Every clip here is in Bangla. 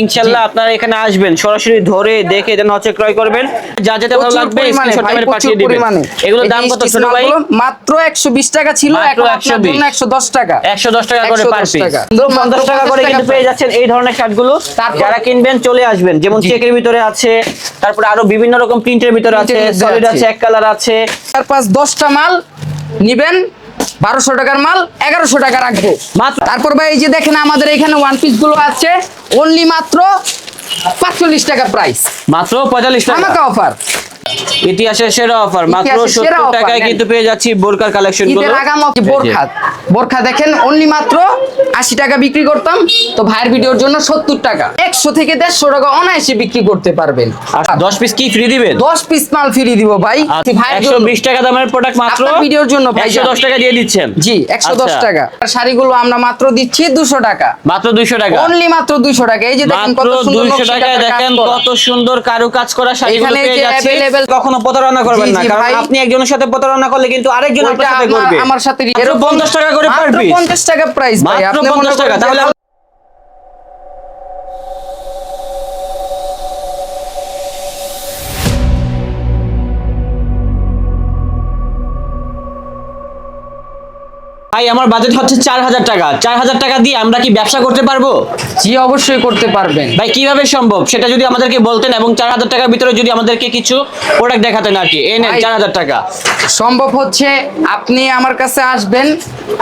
ইনশাল্লাহ আপনারা এখানে আসবেন সরাসরি ধরে দেখে যেন হচ্ছে ক্রয় করবেন। যা যেটা ভালো লাগবে স্ক্রিনশট মেরে পাঠিয়ে দিবেন। এগুলোর দাম কত ছোট ভাই? মাত্র 120 টাকা ছিল এখন আপনার 120 জন্য 110 টাকা। 110 টাকা করে 110 পার পিস টাকা। পঞ্চাশ টাকা করে কিন্তু পেয়ে যাচ্ছেন এই ধরনের শার্টগুলো যারা কিনবেন চলে আসবেন যেমন। চেকের ভিতরে আছে তারপরে আরও বিভিন্ন রকম প্রিন্টের ভিতরে আছে সলিড আছে। আছে এক কালার আছে। চার পাঁচ দশটা মাল নিবেন বারোশো টাকার মাল এগারোশো টাকা রাখব। মাত্র তারপর ভাই এই যে দেখেন আমাদের এখানে ওয়ান পিসগুলো আছে অনলি মাত্র পাঁচচল্লিশ টাকা প্রাইস মাত্র পঁয়তাল্লিশ টাকা। অফার ইতিহাসের সেরা অফার মাত্র ইতিহাসের সেরা সত্তর offer, টাকায় কিন্তু পেয়ে যাচ্ছি বোরকার কালেকশনগুলো। ঈদের আগাম বোরখা বোরখা দেখেন অনলি মাত্র আশি টাকা বিক্রি করতাম। তো ভাইয়ের ভিডিওর জন্য সত্তর টাকা। একশো থেকে দেড়শো টাকা অনায়াসে বিক্রি করতে পারবেন। আর দশ পিস কি ফ্রি দিবেন? দশ পিস মাল ফ্রি দিব ভাই। ভাইয়ের একশো জন্য। বিশ টাকা দামের প্রোডাক্ট মাত্র? আপনার ভিডিওর জন্য ভাই একশো দশ টাকা দিয়ে দিচ্ছেন? জি একশো দশ আচ্ছা। টাকা। আর শাড়িগুলো আমরা মাত্র দিচ্ছি দুশো টাকা। মাত্র দুইশো টাকা? অনলি মাত্র দুইশো টাকা। এই যে দেখেন কত সুন্দর দুইশো নকশি টাকায় দেখেন কত সুন্দর কারু কাজ করা শাড়িগুলো এখানে পেয়ে যাচ্ছে। Available- কখনো প্রতারণা করবেন না কারণ আপনি একজনের সাথে প্রতারণা করলে কিন্তু আরেকজন আপনার সাথে আমার- করবে। আমার সাথে এরকম- 50 টাকা করে পারবে মাত্র 50 টাকা প্রাইস ভাই। আপনি 50 টাকা তাহলে ভাই আমার বাজেট হচ্ছে চার হাজার টাকা। চার হাজার টাকা দিয়ে আমরা কি ব্যবসা করতে পারব? জি অবশ্যই করতে পারবেন। ভাই কীভাবে সম্ভব? সেটা যদি আমাদেরকে বলতেন এবং চার হাজার টাকার ভিতরে যদি আমাদেরকে কিছু প্রোডাক্ট দেখাতেন আর কি। নেন চার হাজার টাকা। সম্ভব হচ্ছে আপনি আমার কাছে আসবেন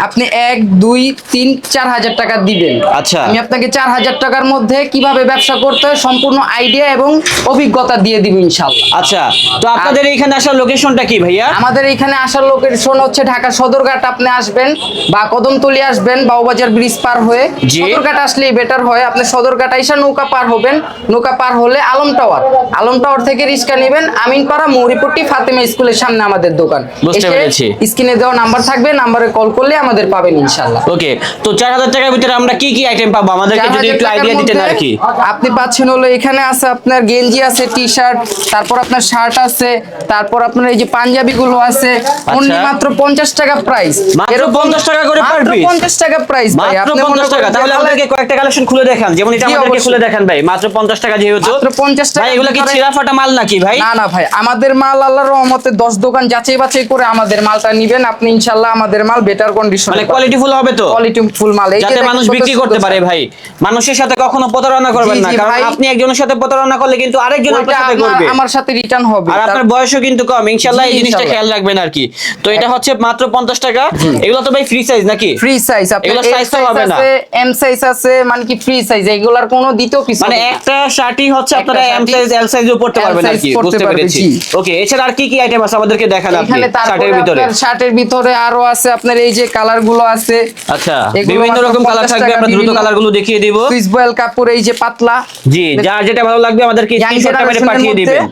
আপনি এক দুই তিন চার হাজার টাকা দিবেন। আচ্ছা। আমি আপনাকে চার হাজার টাকার মধ্যে কীভাবে ব্যবসা করতে হয় সম্পূর্ণ আইডিয়া এবং অভিজ্ঞতা দিয়ে দিব ইনশাল্লাহ আচ্ছা তো আপনাদের এখানে আসার লোকেশনটা কি ভাইয়া? আমাদের এখানে আসার লোকেশন হচ্ছে ঢাকা সদরঘাট আপনি আসবেন। বা কদমতলি আসবেন বাউবাজার ব্রিজ পার হয়ে সদরঘাট আসলেই বেটার হয়। আপনি সদরঘাট আইসা নৌকা পার হবেন। নৌকা পার হলে আলম টাওয়ার আলম টাওয়ার থেকে রিক্সা নেবেন। আমিনপাড়া মৌরিপট্টি ফাতেমা স্কুলের সামনে আমাদের দোকান। স্ক্রিনে দেওয়া নাম্বার থাকবে। নাম্বারে কল করলে আমাদের পাবেন ইনশাল্লাহ ওকে তো চার হাজার টাকার ভিতরে আমরা কি কি আইটেম পাবো? আমাদেরকে যদি একটু আইডিয়া দিতেন আর কি। আপনি পাচ্ছেন হলো এখানে আছে আপনার গেঞ্জি আছে টি শার্ট তারপর আপনার শার্ট আছে তারপর আপনার এই যে পাঞ্জাবি গুলো আছে অনলি মাত্র পঞ্চাশ টাকা প্রাইস আচ্ছা। মাত্র 50 টাকা করে per piece? পঞ্চাশ টাকা প্রাইস ভাই আপনি মনে পঞ্চাশ টাকা। তাহলে আমাদেরকে কয়েকটা কালেকশন খুলে দেখান যেমন এটা আমাদেরকে খুলে দেখান ভাই মাত্র পঞ্চাশ টাকা যেহেতু। মাত্র 50 টাকা ভাই এগুলো কি ভিতরে- ছিঁড়া ফাটা মাল নাকি ভাই? না না ভাই আমাদের মাল আল্লাহর রহমতে দশ দোকান যাচাই বাছাই করে আমাদের মালটা নিবেন। আপনি ইনশাল্লাহ আমাদের মাল বেটার কন্ডিশন মানে কোয়ালিটি ফুল হবে তো? কোয়ালিটি ফুল মাল। এই যাতে মানুষ বিক্রি করতে পারে ভাই। মানুষের সাথে কখনো প্রতারণা করবেন না কারণ আপনি একজনের সাথে প্রতারণা করলে কিন্তু আরেকজন আপনার সাথে করবে। আমার সাথে রিটার্ন হবে। আর আপনার বয়সও কিন্তু কম। ইনশাল্লাহ জি, এই জিনিসটা খেয়াল রাখবেন আর কি। তো এটা হচ্ছে মাত্র পঞ্চাশ টাকা। এগুলো তো ভাই ফ্রি সাইজ নাকি? ফ্রি সাইজ এগুলো তো সাইজ হবে না। এম সাইজ আছে মানে কি ফ্রি সাইজ এগুলার কোনো দ্বিতীয় কিছু মানে একটা শার্টই হচ্ছে আপনারা এম সাইজ এল সাইজও পড়তে পারবেন আর কি বুঝতে পেরেছি। ওকে এছাড়া আর কি কি আইটেম আছে আমাদেরকে দেখান আপনি শার্টের ভিতরে? শার্টের ভিতরে আরও আছে আপনার এই যে কালারগুলো আছে। আচ্ছা বিভিন্ন রকম কালার থাকবে আমরা দ্রুত কালারগুলো দেখিয়ে দিব। সুইস বয়েল কাপড় এই যে পাতলা। জি যার যেটা ভালো লাগবে আমাদেরকে Young স্ক্রিনশটটা মেরে পাঠিয়ে দিবেন।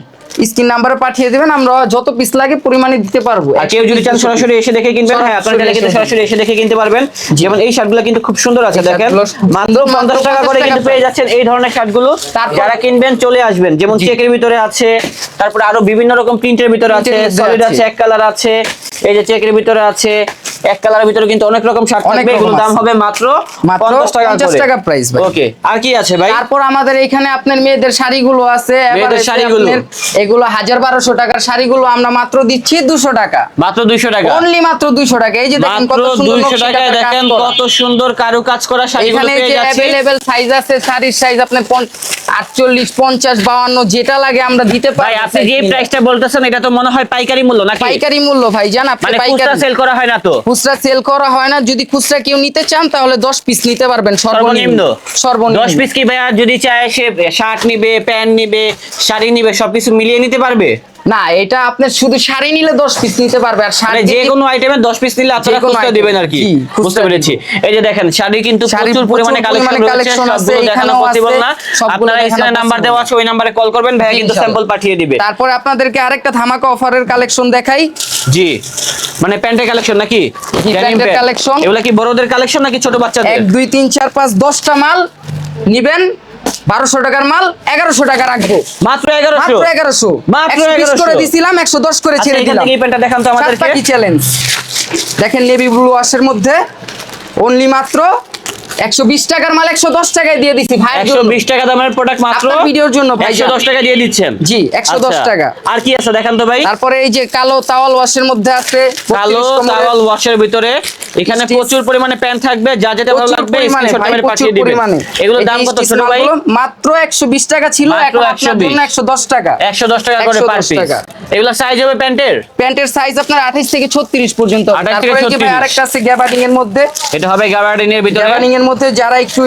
স্ক্রিন নাম্বারে পাঠিয়ে দিবেন আমরা যত পিস লাগে পরিমাণে দিতে পারব। আর কেউ যদি চান সরাসরি এসে দেখে কিনবেন হ্যাঁ আপনারা চাইলে কিন্তু সরাসরি এসে দেখে কিনতে পারবেন। যেমন এই শার্টগুলো কিন্তু খুব সুন্দর আছে দেখেন। মাত্র মাত্র পঞ্চাশ টাকা করে 50 কিন্তু পেয়ে যাচ্ছেন এই ধরনের শার্টগুলো। যারা কিনবেন চলে আসবেন। যেমন চেকের ভিতরে আছে তারপরে আরও বিভিন্ন রকম প্রিন্টের ভিতরে আছে সলিড আছে। এক কালার আছে এই যে চেকের ভিতরে আছে এক কালারের ভিতরে কিন্তু অনেক রকম শার্ট থাকবে এগুলোর দাম হবে মাত্র মাত্র 50 টাকা 50 টাকা price ভাই। ওকে আর কি আছে ভাই? তারপর আমাদের এখানে আপনার মেয়েদের শাড়িগুলো আছে মেয়েদের শাড়িগুলো। এগুলো হাজার বারোশো টাকার শাড়িগুলো আমরা মাত্র দিচ্ছি দুশো টাকা। মাত্র 200 টাকা। অনলি মাত্র দুইশো টাকা। এই যে দেখেন কত 200 টাকায় দেখেন কত সুন্দর কারু কাজ করা এখানে যে অ্যাভেলেবেল সাইজ আছে শাড়ির সাইজ আপনি আটচল্লিশ পঞ্চাশ বাউান্ন যেটা লাগে আমরা দিতে পারি আপনি যে প্রাইসটা বলতেছেন এটা তো মনে হয় পাইকারি মূল্য নাকি? পাইকারি মূল্য ভাই জান আপনি মানে পাইকারি সেল করা হয় না তো? খুচরা সেল করা হয় না। যদি খুচরা কেউ নিতে চান তাহলে দশ পিস নিতে পারবেন সর্বনিম্ন। সর্বনিম্ন? দশ পিস কি ভাইয়া যদি চায় সে শার্ট নিবে প্যান্ট নিবে শাড়ি নিবে সবকিছু মিলিয়ে নিতে পারবে? না এটা আপনি শুধু শাড়ি নিলে দশ পিস নিতে পারবে আর মানে শাড়ি যে কোনো আইটেমের দশ পিস নিলে আপনারা খুচরা দিবেন আর কি? বুঝতে পেরেছি। এই যে দেখেন শাড়ি কিন্তু প্রচুর পরিমাণে কালেকশন আছে, দেখানো পসিবল না। আপনারা স্ক্রিনে নাম্বার দেওয়া আছে ওই নাম্বারে কল করবেন ভাইয়া কিন্তু স্যাম্পল পাঠিয়ে দিবে। তারপরে আপনাদেরকে আরেকটা ধামাকা অফারের কালেকশন দেখাই। জি। মানে প্যান্টের কালেকশন নাকি? প্যান্টের কালেকশন। এগুলা কি বড়দের কালেকশন নাকি ছোট বাচ্চাদের? এক দুই তিন চার পাঁচ দশটা মাল নিবেন। বারোশো টাকার মাল এগারোশো টাকা রাখব। মাত্র এগারোশো? মাত্র এগারোশো। মাত্র 1100 করে দিছিলাম একশো দশ করে আচ্ছা, ছেড়ে দিলাম। এই প্যান্টটা দেখান তো আমাদেরকে। সাতটা কি চ্যালেঞ্জ দেখেন নেভি ব্লু ওয়াশের মধ্যে অনলি মাত্র একশো বিশ টাকার মাল একশো দশ টাকায় দিয়ে দিচ্ছি ভাই একশো বিশ টাকা দামের প্রোডাক্ট মাত্র? আপনার ভিডিওর জন্য ভাই একশো দশ টাকা দিয়ে দিচ্ছেন? জি, 110 আচ্ছা। টাকা। আর কি আছে দেখেন তো ভাই? তারপরে এই যে কালো তাওয়াল ওয়াশের মধ্যে আছে কালো 32 তাওয়াল ওয়াশের ভিতরে। এখানে প্রচুর পরিমাণে প্যান্ট থাকবে যা যেটা ভালো লাগবে স্ক্রিনশট মেরে পাঠিয়ে দিবেন। পরিমাণে। এগুলোর দাম কত ছোট ভাই? মাত্র 120 টাকা ছিল এখন আপনার জন্য 110 টাকা। 110 টাকা করে পার পিস। এগুলো সাইজ হবে প্যান্টের? প্যান্টের সাইজ আপনার 28 থেকে 36 পর্যন্ত। 28 থেকে তারপরে এই ভাই 36 আরেকটা আছে গ্যাবার্ডিং এর মধ্যে। এটা হবে গাবার্ডিনের ভিতরে। গ্যাবার্ডিং এর মধ্যে যারা একটু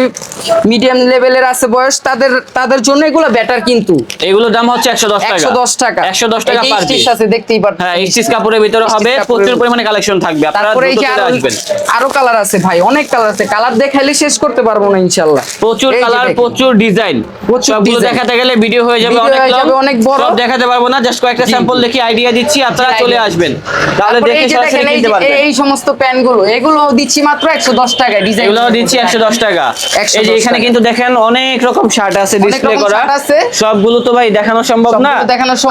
মিডিয়াম লেভেলের আছে বয়স তাদের তাদের জন্য এগুলো বেটার কিন্তু। এগুলোর দাম হচ্ছে 110 টাকা। 110 টাকা। 110 টাকা পার পিস আছে দেখতেই পাচ্ছেন হ্যাঁ স্টিচ কাপড়ের ভিতরে হবে প্রচুর পরিমাণে কালেকশন থাকবে আপনারা দ্রুত চলে আসবেন। আরও কালার আছে ভাই অনেক কালার আছে। কালার দেখাইলে শেষ করতে পারব না ইনশাআল্লাহ। প্রচুর কালার প্রচুর ডিজাইন প্রচুর সবগুলো দেখাতে গেলে ভিডিও হয়ে যাবে অনেক লং অনেক বড়। সব দেখাতে পারব না জাস্ট কয়েকটা স্যাম্পল দেখি আইডিয়া দিচ্ছি আপনারা চলে আসবেন। তাহলে দেখে এই সরাসরি কিনতে পারবেন। এই সমস্ত প্যানগুলো এগুলো দিচ্ছি মাত্র 110 টাকায় ডিজাইন এগুলো দিচ্ছি একশো দশ টাকা। 110 এই যে এখানে কিন্তু দেখেন অনেক রকম শার্ট আছে ডিসপ্লে করা। সবগুলো তো ভাই দেখানো সম্ভব না।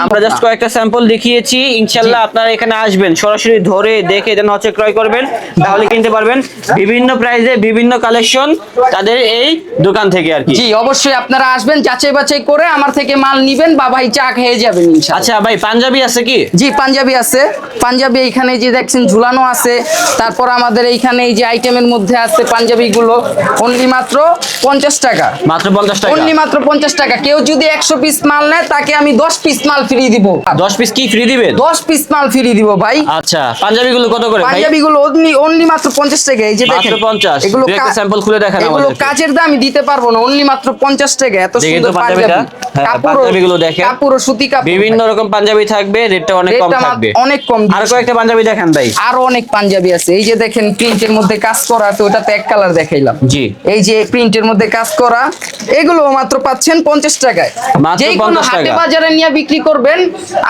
আমরা জাস্ট কয়েকটা স্যাম্পল দেখিয়েছি। ইনশাল্লাহ আপনারা এখানে আসবেন। সরাসরি ধরে দেখে যেন হচ্ছে ক্রয় করবেন তাহলে কিনতে পারবেন। বিভিন্ন প্রাইসে বিভিন্ন কালেকশন তাদের এই দোকান থেকে আর কি। জি অবশ্যই আপনারা আসবেন যাচাই বাছাই করে আমার থেকে মাল নিবেন বা ভাই চা খেয়ে যাবেন আচ্ছা ভাই পাঞ্জাবি আছে কি? জি পাঞ্জাবি আছে। পাঞ্জাবি এইখানে যে দেখছেন ঝুলানো আছে। তারপর আমাদের এইখানে এই যে আইটেমের মধ্যে আছে পাঞ্জাবি গুলো অনলি মাত্র পঞ্চাশ টাকা। মাত্র পঞ্চাশ টাকা। অনলি মাত্র পঞ্চাশ টাকা। কেউ যদি একশো পিস মাল নেয় তাকে আমি দশ পিস মাল ফ্রি দিব। দশ পিস কি ফ্রি দিবেন দশ পিস মাল ফ্রি দিব ভাই। আচ্ছা পাঞ্জাবি গুলো কত করে পাঞ্জাবি গুলো অনলি অনলি মাত্র পঞ্চাশ টাকা। এই যে দেখেন 50 এগুলো sample খুলে দেখান এগুলো কাজের দাম দিতে পারব না। অনলি মাত্র পঞ্চাশ টাকা। এত সুন্দর পাঞ্জাবি। হ্যাঁ, পাঞ্জাবিগুলো দেখেন। কাপড় সুতি কাপড়। বিভিন্ন রকম পাঞ্জাবি থাকবে রেটটা অনেক কম থাকবে। অনেক কম আর কয়েকটা পাঞ্জাবি দেখান ভাই। আরও অনেক পাঞ্জাবি আছে। এই যে দেখেন প্রিন্টের মধ্যে কাজ করা আছে ওটাতে এক কালার দেখাইলাম। জি। এই যে প্রিন্টের মধ্যে কাজ করা এগুলো মাত্র পাচ্ছেন পঞ্চাশ টাকায়। যে কোনো হাটে বাজারে নিয়ে বিক্রি করবেন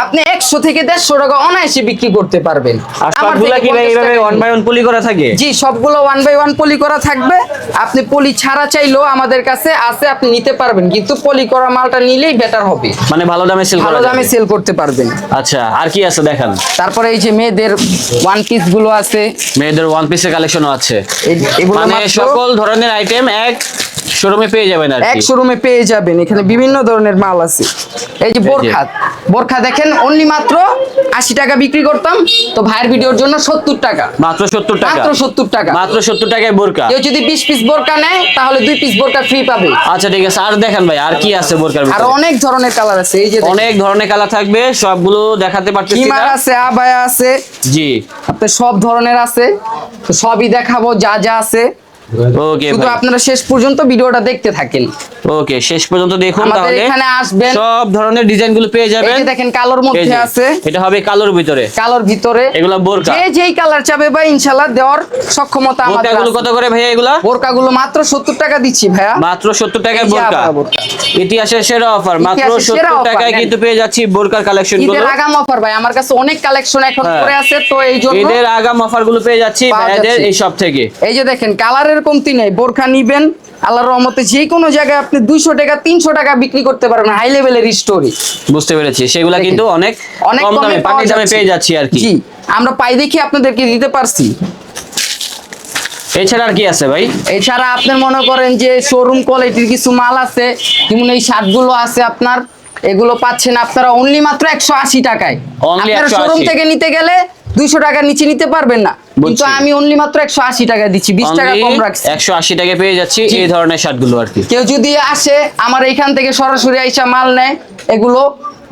আপনি একশো থেকে দেড়শো টাকা অনায়াসে বিক্রি করতে পারবেন। আর আমার সবগুলা থেকে কি ভাই 50 এইভাবে টাকা ওয়ান বাই ওয়ান পুলি করা থাকে? জি সবগুলো ওয়ান বাই ওয়ান পলি করা থাকবে। আপনি পলি ছাড়া চাইলেও আমাদের কাছে আছে আপনি নিতে পারবেন। কিন্তু পলি করা মালটা নিলেই বেটার হবে। মানে ভালো দামে সেল ভালো দামে সেল করতে পারবেন। আচ্ছা আর কি আছে দেখান? তারপরে এই যে মেয়েদের ওয়ান পিসগুলো আছে। মেয়েদের ওয়ান পিসের কালেকশনও আছে। মানে সকল ধরনের আইটেম এক শোরুমে পেয়ে যাবেন আর এক শোরুমে পেয়ে যাবেন। এখানে বিভিন্ন ধরনের মাল আছে। এই যে বোরখা। বোরখা দেখেন অনলি মাত্র আশি টাকা বিক্রি করতাম। তো ভাইয়ের ভিডিওর জন্য সত্তর টাকা। মাত্র সত্তর টাকা। মাত্র সত্তর টাকা। মাত্র সত্তর টাকায় বোরকা কেউ যদি বিশ পিস বোরকা নেয় তাহলে দুই পিস বোরকা ফ্রি পাবে। আচ্ছা ঠিক আছে। আর দেখেন ভাই আর কি আছে বোরকার আর অনেক ধরনের কালার আছে। এই যে অনেক ধরনের কালার থাকবে সবগুলো দেখাতে পারতেছি না। আছে আবায়া আছে। জি। আপনার সব ধরনের আছে। তো সবই দেখাবো যা যা আছে। ওকে শুধু আপনারা শেষ পর্যন্ত ভিডিওটা দেখতে থাকেন। ওকে শেষ পর্যন্ত দেখুন তাহলে। এখানে আসবেন। সব ধরনের ডিজাইনগুলো পেয়ে এই যাবেন। যে দেখেন কালোর মধ্যে আছে। এটা হবে কালোর ভিতরে। কালোর ভিতরে। এগুলো বোরকা। যে যেই কালার চাবে ভাই ইনশাল্লাহ দেওয়ার সক্ষমতা আমাদের বোরকাগুলো আছে। কত করে ভাইয়া এগুলা? বোরকাগুলো মাত্র সত্তর টাকা দিচ্ছি ভাইয়া। মাত্র সত্তর টাকায় বোরকা। বোরকা। ইতিহাসের সেরা অফার মাত্র ইতিহাসের সেরা সত্তর offer, টাকায় কিন্তু পেয়ে যাচ্ছি বোরকার কালেকশনগুলো। ঈদের আগাম অফার ভাই। আমার কাছে অনেক কালেকশন এখন হ্যাঁ। করে আছে তো এই জন্য ঈদের আগাম অফারগুলো পেয়ে যাচ্ছি পাওয়া ভাইয়াদের এই সব থেকে। এই যে দেখেন কালারের কমতি নেই বোরখা নিবেন আল্লাহর রহমতে যে কোনো জায়গায় আপনি দুইশো টাকা তিনশো টাকা বিক্রি করতে পারবেন হাই লেভেলের স্টোরি বুঝতে পেরেছি সেগুলা কিন্তু অনেক অনেক কম দামে পানির দামে পেয়ে যাচ্ছি আর কি। জি আমরা পাই দেখি আপনাদেরকে দিতে পারছি। এছাড়া আর কি আছে ভাই? এছাড়া আপনি মনে করেন যে শোরুম কোয়ালিটির কিছু মাল আছে যেমন এই শার্টগুলো আছে আপনার এগুলো পাচ্ছেন আপনারা অনলি মাত্র একশো আশি টাকায়। আপনারা শোরুম থেকে নিতে গেলে দুইশো টাকার নিচে নিতে পারবেন না। কিন্তু আমি অনলি মাত্র একশো আশি টাকা দিচ্ছি বিশ টাকা কম রাখছি। একশো আশি টাকা পেয়ে যাচ্ছি এই ধরনের শার্টগুলো আর কি। কেউ যদি আসে আমার এইখান থেকে সরাসরি আইসা মাল নেয় এগুলো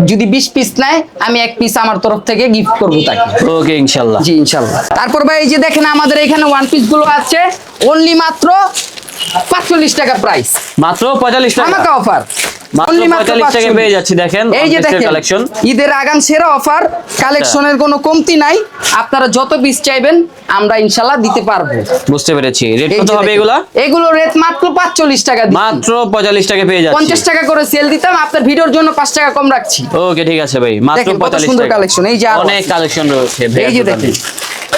যদি বিশ পিস নেয় আমি এক পিস আমার তরফ থেকে গিফট করব তাকে। ওকে ইনশাল্লাহ। জি ইনশাল্লাহ। তারপর ভাই এই যে দেখেন আমাদের এখানে ওয়ান পিসগুলো আছে অনলি মাত্র পাঁচচল্লিশ টাকা প্রাইস মাত্র পঁয়তাল্লিশ টাকা। অফার টাকা পেয়ে যাচ্ছি দেখেন এই যে দেখেন কালেকশন ঈদের আগাম সেরা অফার কালেকশনের কোনো কমতি নাই। আপনারা যত পিস চাইবেন আমরা ইনশাল্লাহ দিতে পারব। বুঝতে পেরেছি। রেট কত হবে এগুলা? এগুলো রেট মাত্র পাঁচচল্লিশ টাকা মাত্র পঁয়তাল্লিশ টাকা পেয়ে যাচ্ছি। পঞ্চাশ টাকা করে সেল দিতাম আপনার ভিডিওর জন্য পাঁচ টাকা কম রাখছি। ওকে ঠিক আছে ভাই। মাত্র দেখেন কত পঁয়তাল্লিশ সুন্দর টাকা। এই যে অনেক কালেকশন রয়েছে এই যে দেখেন।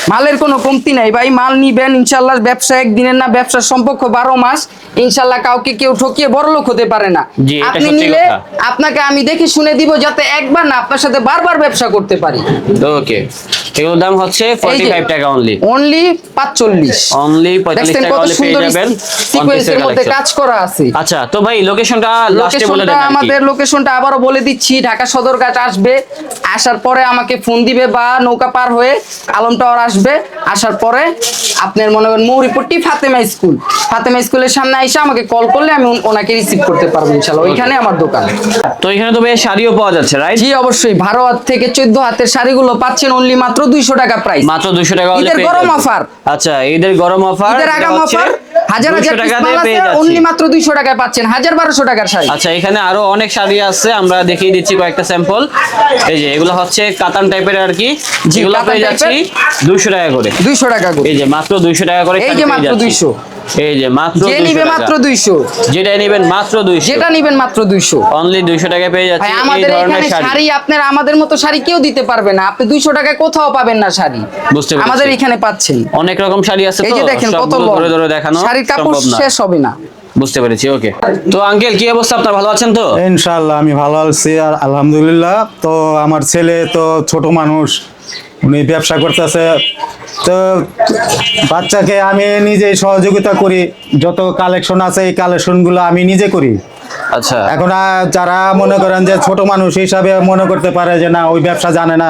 মালের কোনো কমতি নাই। ভাই মাল নিবেন ইনশাল্লাহ ব্যবসা একদিনের না ব্যবসার সম্পর্ক বারো মাস ইনশাল্লাহ কাউকে কেউ ঠকিয়ে বড় লোক হতে পারে না। আপনি নিলে আপনাকে আমি দেখে শুনে দিব যাতে একবার না আপনার সাথে বারবার ব্যবসা করতে পারি। ওকে এগুলোর দাম হচ্ছে ফর্টি ফাইভ টাকা অনলি অনলি পাঁচচল্লিশ। অনলি পঁয়তাল্লিশ দেখছেন টাকা কত হলে পেয়ে যাবেন সিকোয়েন্সের মধ্যে কাজ করা আছে। আচ্ছা তো ভাই লোকেশনটা লাস্টে বলে দেন আমাদের লোকেশনটা আবারও বলে দিচ্ছি ঢাকা সদরঘাট আসবে আসার পরে আমাকে ফোন দিবে বা নৌকা পার হয়ে আলম টাওয়ার আসবে আসার পরে আপনার মনে করেন মৌরিপট্টি ফাতেমা স্কুল। ফাতেমা স্কুলের সামনে এসে আমাকে কল করলে আমি ওনাকে রিসিভ করতে পারব ইনশাল্লাহ ওইখানে আমার দোকান। তো এখানে তো ভাই শাড়িও পাওয়া যাচ্ছে রাইট জি অবশ্যই। বারো হাত থেকে চোদ্দ হাতের শাড়িগুলো পাচ্ছেন অনলি মাত্র দুইশো টাকা প্রাইস মাত্র দুইশো টাকা হলে ঈদের গরম অফার আচ্ছা ঈদের গরম অফার ঈদের আগাম অফার হাজার হাজার অনলি মাত্র দুইশো টাকায় পাচ্ছেন হাজার বারোশো টাকার শাড়ি আচ্ছা এখানে আরও অনেক শাড়ি আছে আমরা দেখিয়ে দিচ্ছি কয়েকটা স্যাম্পল এই যে এগুলো হচ্ছে কাতান টাইপের আর কি। যেগুলো পেয়ে যাচ্ছি দুশো টাকা করে। দুইশো টাকা করে। এই যে মাত্র দুইশো টাকা করে এই যে মাত্র 200 এই যে মাত্র যে 200 নিবে মাত্র দুইশো। যেটা নেবেন মাত্র দুইশো। যেটা নিবেন মাত্র দুইশো। অনলি দুইশো টাকায় পেয়ে যাচ্ছি আমাদের এখানে শাড়ি। শাড়ি আপনার আমাদের মতো শাড়ি কেউ দিতে পারবে না। আপনি দুইশো টাকায় কোথাও পাবেন না শাড়ি। বুঝতে। আমাদের এখানে পাচ্ছেন। অনেক রকম শাড়ি আছে এই যে দেখেন কত ধরে ধরে দেখানো। শাড়ির কাপড় শেষ হবে না। বুঝতে পেরেছি ওকে। তো আঙ্কেল কি অবস্থা? আপনার ভালো আছেন তো? ইনশাল্লাহ আমি ভালো আছি আর আলহামদুলিল্লাহ। তো আমার ছেলে তো ছোট মানুষ উনি ব্যবসা করতেছে। তো বাচ্চাকে আমি নিজেই সহযোগিতা করি। যত কালেকশন আছে এই কালেকশনগুলো আমি নিজে করি। আচ্ছা। এখন আর যারা মনে করেন যে ছোট মানুষ হিসাবে মনে করতে পারে যে না ওই ব্যবসা জানে না।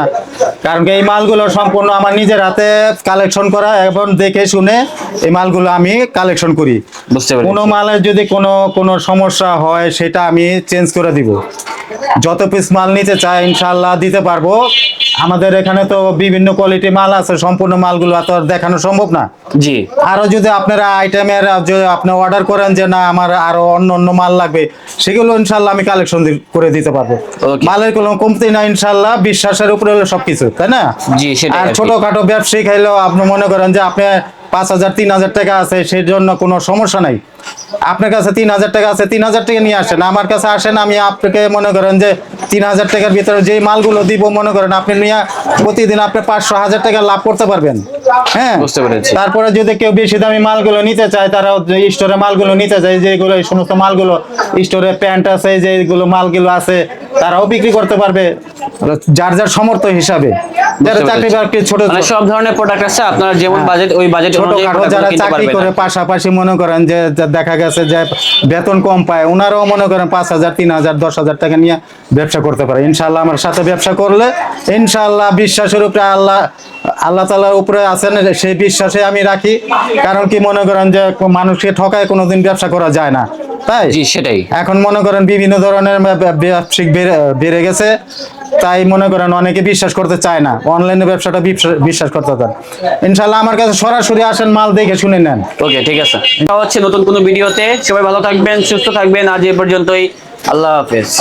কারণ এই মালগুলো সম্পূর্ণ আমার নিজের হাতে কালেকশন করা এবং দেখে শুনে এই মালগুলো আমি কালেকশন করি। বুঝতে পেরেছি। কোনো মালের যদি কোনো কোনো সমস্যা হয় সেটা আমি চেঞ্জ করে দিব। যত পিস মাল নিতে চাই ইনশাল্লাহ দিতে পারব। আমাদের এখানে তো বিভিন্ন কোয়ালিটি মাল আছে সম্পূর্ণ মালগুলো তো আর দেখানো সম্ভব না। জি। আরও যদি আপনারা আইটেমের আপনি অর্ডার করেন যে না আমার আরও অন্য অন্য মাল লাগবে সেগুলো ইনশাল্লাহ আমি কালেকশন করে দিতে পারব। মালের কোনো কমতি না ইনশাল্লাহ বিশ্বাসের উপরে হলো সবকিছু তাই না? জি, আর আর ছোটখাটো ব্যবসায়ী খাইলেও আপনি মনে করেন যে আপনি পাঁচ হাজার তিন হাজার টাকা আছে সেই জন্য কোনো সমস্যা নাই। আপনার কাছে তিন হাজার টাকা আছে তিন হাজার টাকা নিয়ে আসেন। আমার কাছে আসেন আমি আপনাকে মনে করেন যে তিন হাজার টাকার ভিতরে যে মালগুলো দিব মনে করেন আপনি নিয়ে প্রতিদিন আপনি পাঁচশো হাজার টাকা লাভ করতে পারবেন। হ্যাঁ? বুঝতে পেরেছি। তারপরে যদি কেউ বেশি দামি মালগুলো নিতে চায় তারা স্টোরে মালগুলো নিতে চায় যেগুলো এই সমস্ত মালগুলো স্টোরে প্যান্ট আছে যেগুলো মালগুলো আছে তারাও বিক্রি করতে পারবে যার যার সমর্থ হিসাবে। যারা চাকরি বাকরি ছোট মানে সব ধরনের প্রোডাক্ট আছে আপনার যেমন হ্যাঁ। বাজেট ওই বাজেট ছোটখাটো যারা চাকরি করে পাশাপাশি মনে করেন যে দেখা গেছে যে বেতন কম পায় ওনারাও মনে করেন পাঁচ হাজার তিন হাজার দশ হাজার টাকা নিয়ে ব্যবসা করতে পারে। ইনশাল্লাহ আমার সাথে ব্যবসা করলে ইনশাল্লাহ বিশ্বাসের উপরে আল্লাহ আল্লাহ তালার উপরে আছেন সেই বিশ্বাসে আমি রাখি। কারণ কি মনে করেন যে মানুষকে ঠকায় কোনোদিন ব্যবসা করা যায় না। তাই? সেটাই। এখন মনে করেন বিভিন্ন ধরনের ব্যব- ব্যবসায়িক বেড়ে গেছে। তাই মনে করেন অনেকে বিশ্বাস করতে চায় না। অনলাইনে ব্যবসাটা বিশ্বাস- করতে চান ইনশাল্লাহ আমার কাছে সরাসরি আসেন মাল দেখে শুনে নেন। ওকে ঠিক আছে। এটা হচ্ছে নতুন কোনো ভিডিওতে। সবাই ভালো থাকবেন সুস্থ থাকবেন। আজ এ পর্যন্তই। আল্লাহ হাফেজ।